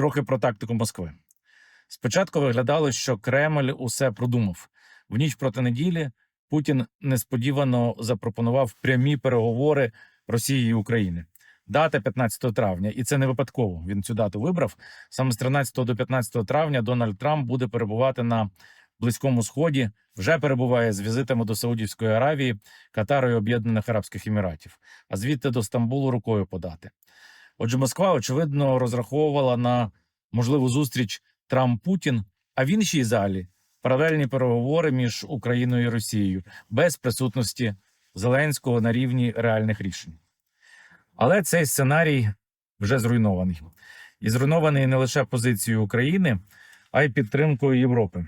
Трохи про тактику Москви. Спочатку виглядало, що Кремль усе продумав. В ніч проти неділі Путін несподівано запропонував прямі переговори Росії і України. Дата 15 травня, і це не випадково. Він цю дату вибрав. Саме з 13 до 15 травня Дональд Трамп буде перебувати на Близькому Сході. Вже перебуває з візитами до Саудівської Аравії, Катару і Об'єднаних Арабських Еміратів, а звідти до Стамбулу рукою подати. Отже, Москва очевидно розраховувала на можливу зустріч Трамп-Путін, а в іншій залі паралельні переговори між Україною і Росією без присутності Зеленського на рівні реальних рішень. Але цей сценарій вже зруйнований. І зруйнований не лише позицією України, а й підтримкою Європи.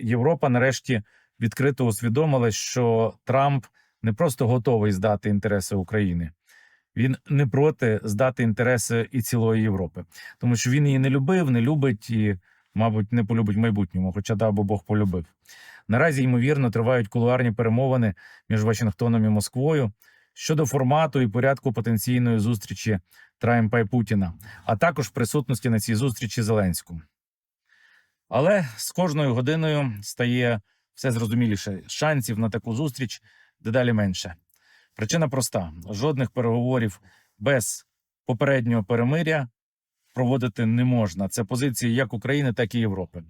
Європа нарешті відкрито усвідомила, що Трамп не просто готовий здати інтереси України, він не проти здати інтереси і цілої Європи, тому що він її не любив, не любить і, мабуть, не полюбить в майбутньому, хоча дав би Бог полюбив. Наразі ймовірно тривають кулуарні перемовини між Вашингтоном і Москвою щодо формату і порядку потенційної зустрічі Трампа і Путіна, а також присутності на цій зустрічі Зеленського. Але з кожною годиною стає все зрозуміліше. Шансів на таку зустріч дедалі менше. Причина проста: жодних переговорів без попереднього перемиря проводити не можна. Це позиції як України, так і Європи.